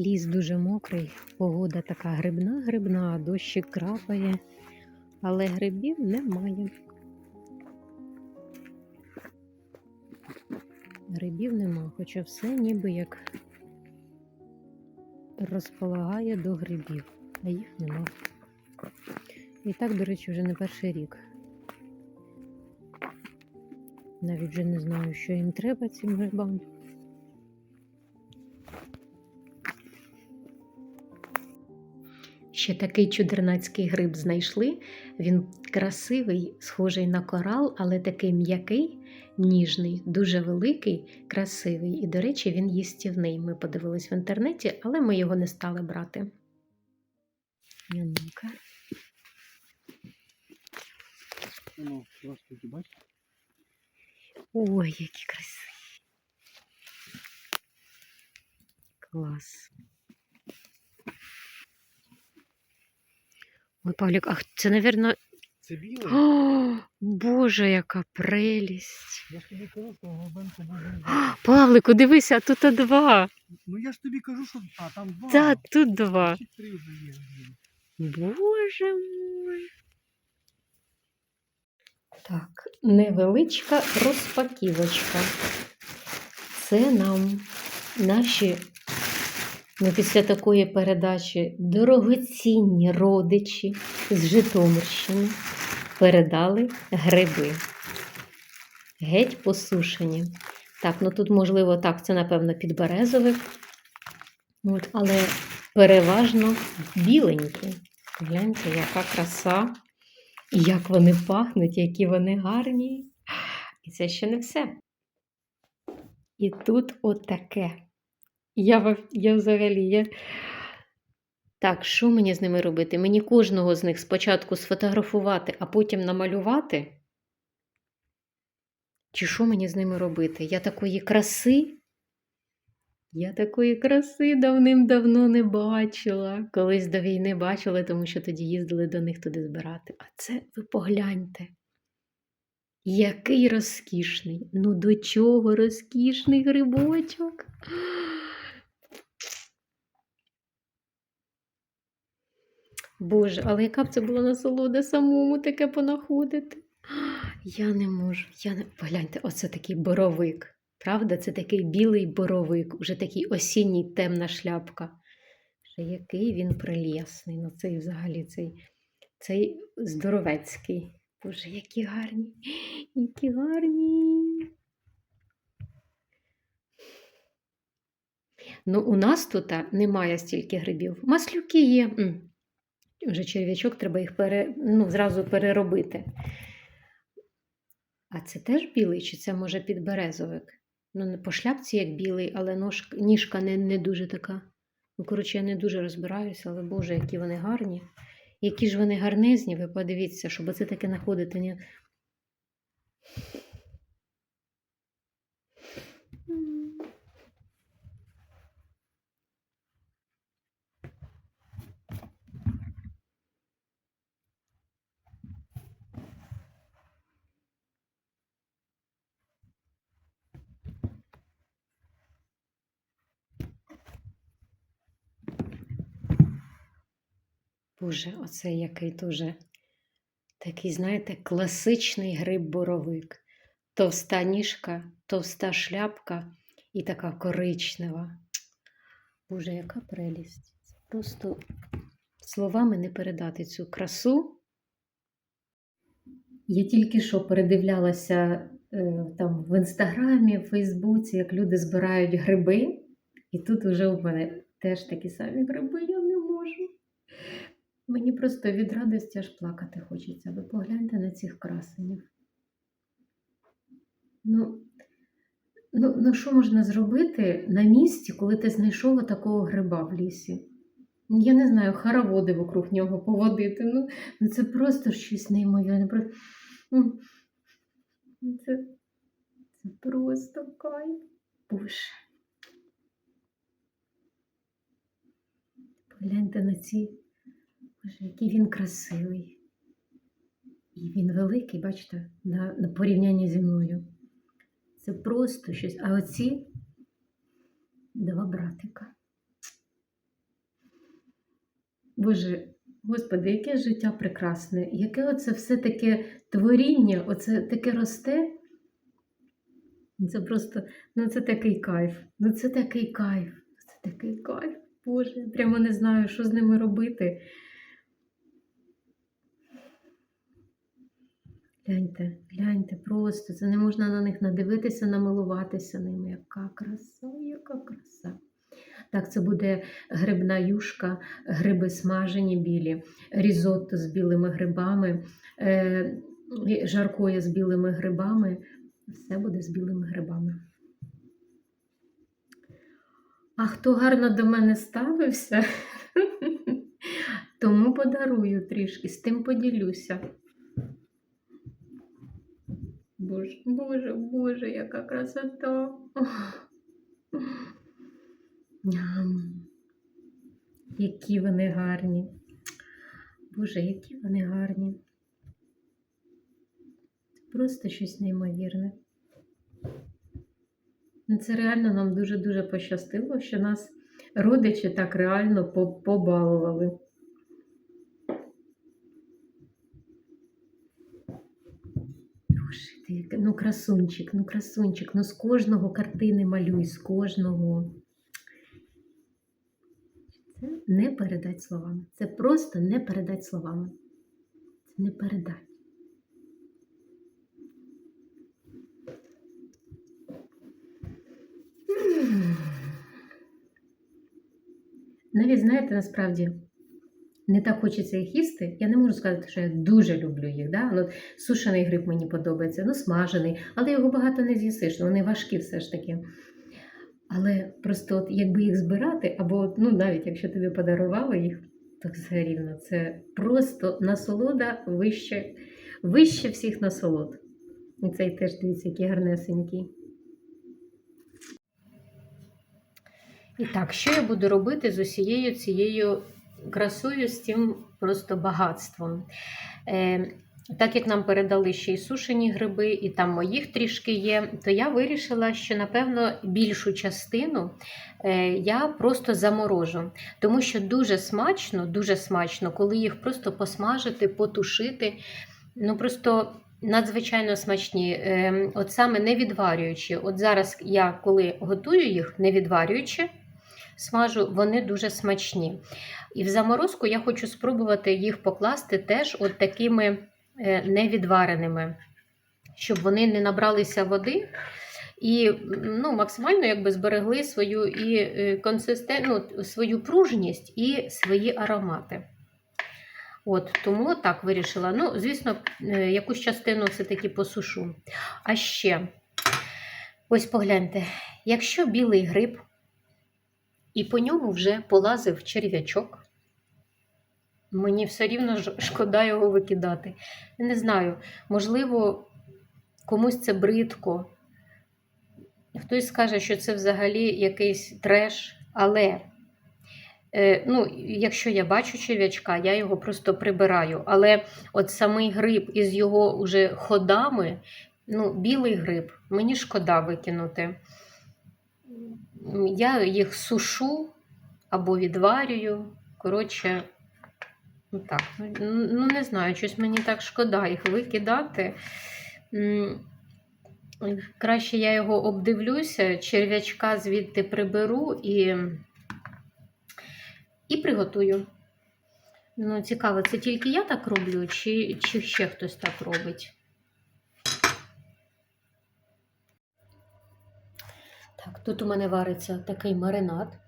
Ліс дуже мокрий, погода така грибна, грибна, дощик крапає, але грибів немає. Грибів нема, хоча все ніби як розполагає до грибів, а їх нема. І так, до речі, вже не перший рік. Навіть вже не знаю, що їм треба цим грибам. Ще такий чудернацький гриб знайшли. Він красивий, схожий на корал, але такий м'який, ніжний, дуже великий, красивий. І, до речі, він їстівний. Ми подивились в інтернеті, але ми його не стали брати. Ой, які красиві. Клас. Ой, Павлік, ах, це, напевно. Це білий? О, Боже, яка прелість. Я ж тобі кажу, що глибинку буде. Павлику, дивися, тут два. Ну я ж тобі кажу, що. А, там два. Та, тут два. Чи три вже є. Боже мой. Так, невеличка розпаківочка. Це нам наші, ну, після такої передачі, дорогоцінні родичі з Житомирщини передали гриби. Геть посушені. Так, ну тут, можливо, так, це, напевно, підберезовик. От, але переважно біленькі. Гляньте, яка краса, і як вони пахнуть, які вони гарні. І це ще не все. І тут отаке. Я, я взагалі. Я... Так, що мені з ними робити? Мені кожного з них спочатку сфотографувати, а потім намалювати? Чи що мені з ними робити? Я такої краси я такої краси давним-давно не бачила. Колись до війни бачила, тому що тоді їздили до них туди збирати. А це ви погляньте. Який розкішний. Ну до чого розкішний грибочок? Боже, але яка б це була насолода самому таке понаходити? Я не можу. Я не... Погляньте, оце такий боровик. Правда, це такий білий боровик, вже такий осінній темна шляпка. Ще який він прелісний. Ну, цей взагалі цей, цей здоровецький. Боже, які гарні, які гарні. Ну, у нас тут немає стільки грибів. Маслюки є. М. Вже черв'ячок, треба їх пере, ну, зразу переробити. А це теж білий, чи це може підберезовик? Ну, не по шляпці як білий, але ножка, ніжка не, не дуже така. Ну, коротше, я не дуже розбираюся, але Боже, які вони гарні. Які ж вони гарнизні, ви подивіться, щоб це таке знаходити. Боже, оце який дуже такий, знаєте, класичний гриб-боровик. Товста ніжка, товста шляпка і така коричнева. Боже, яка прелість. Просто словами не передати цю красу. Я тільки що передивлялася е, там в інстаграмі, в Фейсбуці, як люди збирають гриби, і тут уже у мене теж такі самі гриби, я не можу. Мені просто від радості аж плакати хочеться. Ви погляньте на цих красенів. Ну, ну, ну що можна зробити на місці, коли ти знайшов такого гриба в лісі? Я не знаю, хороводи вокруг нього поводити. Ну, ну це просто щось неймовірне. Просто... Це, це просто кайф. Боже. Погляньте на ці. Боже, який він красивий. І він великий, бачите, на, на порівнянні зі мною. Це просто щось. А оці два братика. Боже, Господи, яке життя прекрасне, яке оце все таке творіння, оце таке росте. Це просто, ну це такий кайф. Ну це такий кайф. Це такий кайф. Боже, прямо не знаю, що з ними робити. Гляньте, гляньте, просто це не можна на них надивитися, намилуватися ними. Яка краса, яка краса. Так, це буде грибна юшка, гриби смажені білі, різотто з білими грибами, е, жаркоє з білими грибами. Все буде з білими грибами. А хто гарно до мене ставився, тому подарую трішки, з тим поділюся. Боже, боже, боже, яка красота. Які вони гарні. Боже, які вони гарні. Це просто щось неймовірне. Ну, Це реально нам дуже-дуже пощастило, що нас родичі так реально побалували. Боже, ти, ну красунчик, ну красунчик, ну з кожного картини малюй, з кожного. Це не передать словами. Це просто не передать словами. Це не передать. Навіть знаєте, насправді не так хочеться їх їсти. Я не можу сказати, що я дуже люблю їх. Да? Ну, сушений гриб мені подобається, ну смажений, але його багато не з'їсиш, вони важкі все ж таки. Але просто от якби їх збирати, або ну, навіть якщо тобі подарували їх, то все рівно це просто насолода вище, вище всіх насолод. І цей теж дивіться, який гарнесенький. І так, що я буду робити з усією цією красою, з цим просто багатством? Е, так як нам передали ще й сушені гриби, і там моїх трішки є, то я вирішила, що напевно більшу частину е, я просто заморожу. Тому що дуже смачно, дуже смачно, коли їх просто посмажити, потушити. Ну просто надзвичайно смачні. Е, От саме не відварюючи. От зараз я коли готую їх, не відварюючи, смажу, вони дуже смачні. І в заморозку я хочу спробувати їх покласти теж от такими е, невідвареними, щоб вони не набралися води. І ну, максимально якби зберегли свою і е, консистен... ну, свою пружність і свої аромати. От, тому так вирішила. Ну, звісно, е, якусь частину все-таки посушу. А ще, ось погляньте, якщо білий гриб, і по ньому вже полазив черв'ячок, мені все рівно шкода його викидати. Не знаю, можливо, комусь це бридко. Хтось скаже, що це взагалі якийсь треш, але е, ну, якщо я бачу черв'ячка, я його просто прибираю. Але от самий гриб із його уже ходами, ну, білий гриб, мені шкода викинути. Я їх сушу або відварюю. Коротше, ну так, ну ну, не знаю, щось мені так шкода їх викидати. Краще я його обдивлюся, черв'ячка звідти приберу і, і приготую. Ну, цікаво, це тільки я так роблю, чи, чи ще хтось так робить? Тут у мене вариться такий маринад,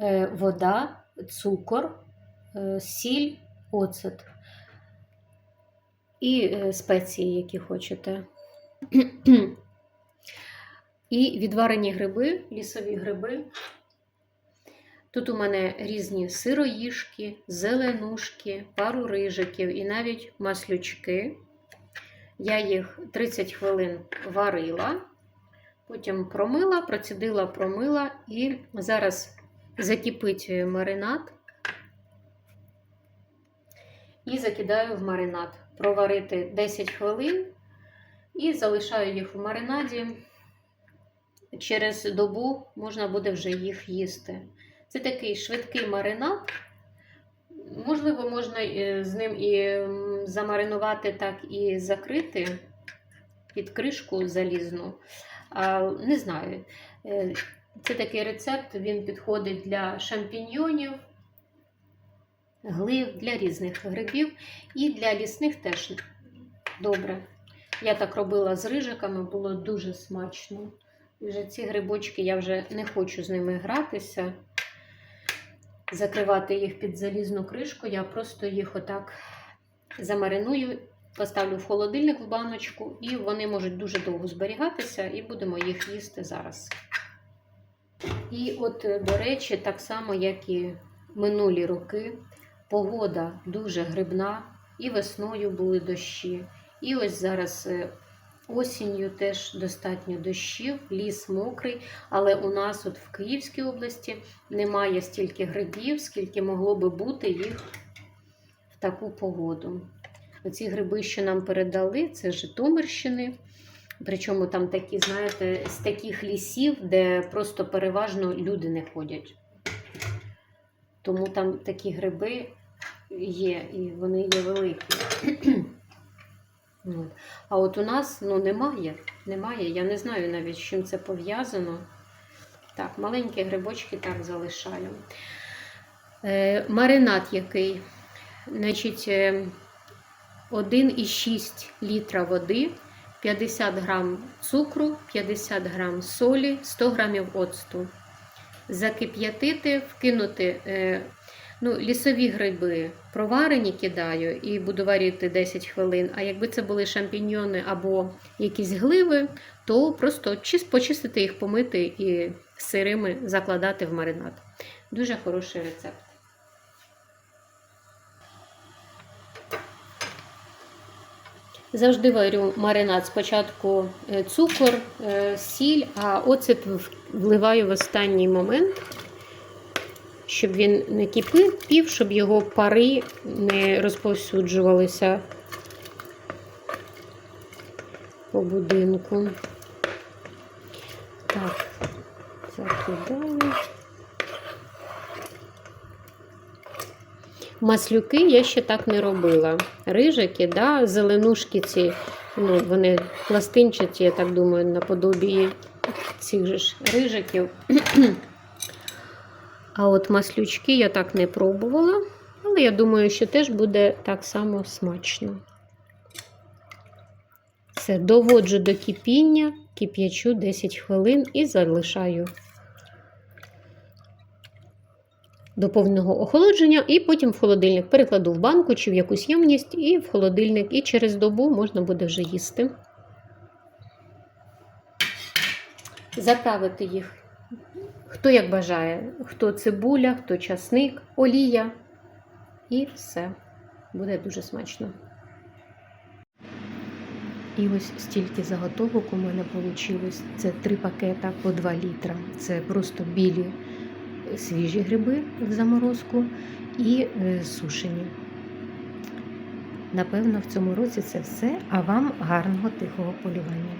е, вода, цукор, е, сіль, оцет і е, спеції, які хочете. І відварені гриби, лісові гриби. Тут у мене різні сироїшки, зеленушки, пару рижиків і навіть маслючки. Я їх 30 хвилин варила, потім промила, процідила, промила і зараз закипить маринад і закидаю в маринад. Проварити 10 хвилин і залишаю їх в маринаді. Через добу можна буде вже їх їсти. Це такий швидкий маринад. можливо, можна е, з ним і замаринувати так і закрити під кришку залізну. Не знаю. Е, Це такий рецепт, він підходить для шампіньйонів, глив, для різних грибів і для лісних теж добре. Я так робила з рижиками, було дуже смачно. Вже ці грибочки я вже не хочу з ними гратися, закривати їх під залізну кришку. Я просто їх отак замариную, поставлю в холодильник в баночку, і вони можуть дуже довго зберігатися, і будемо їх їсти зараз. І от, е, до речі, так само, як і минулі роки, погода дуже грибна, і весною були дощі. І ось зараз е, осінню теж достатньо дощів, ліс мокрий, але у нас от в Київській області немає стільки грибів, скільки могло би бути їх в таку погоду. Оці гриби, що нам передали, це Житомирщини. Причому там такі, знаєте, з таких лісів, де просто переважно люди не ходять. Тому там такі гриби є, і вони є великі. От. А от у нас ну, немає. Немає. Я не знаю навіть, з чим це пов'язано. Так, маленькі грибочки так залишаю. Е, маринад який? Значить, е, 1,6 літра води, 50 грам цукру, 50 грам солі, 100 грамів оцту. Закип'ятити, вкинути е, ну, лісові гриби проварені кидаю і буду варити 10 хвилин. А якби це були шампіньйони або якісь гливи, то просто чис- почистити їх, помити і сирими закладати в маринад. Дуже хороший рецепт. Завжди варю маринад. Спочатку е, цукор, е, сіль, а оцет вливаю в останній момент, щоб він не кипів, пів, щоб його пари не розповсюджувалися по будинку. Так, закидаю. Маслюки я ще так не робила. Рижики, да, зеленушки ці, ну, вони пластинчаті, я так думаю, наподобі цих же ж рижиків. А от маслючки я так не пробувала, але я думаю, що теж буде так само смачно. Все, доводжу до кипіння, кип'ячу 10 хвилин і залишаю до повного охолодження, і потім в холодильник перекладу в банку чи в якусь ємність, і в холодильник, і через добу можна буде вже їсти. Заправити їх. Хто як бажає, хто цибуля, хто часник, олія. І все. Буде дуже смачно. І ось стільки заготовок у мене вийшло. Це три пакета по 2 літра. Це просто білі свіжі гриби в заморозку і е, сушені. Напевно, в цьому році це все. А вам гарного тихого полювання.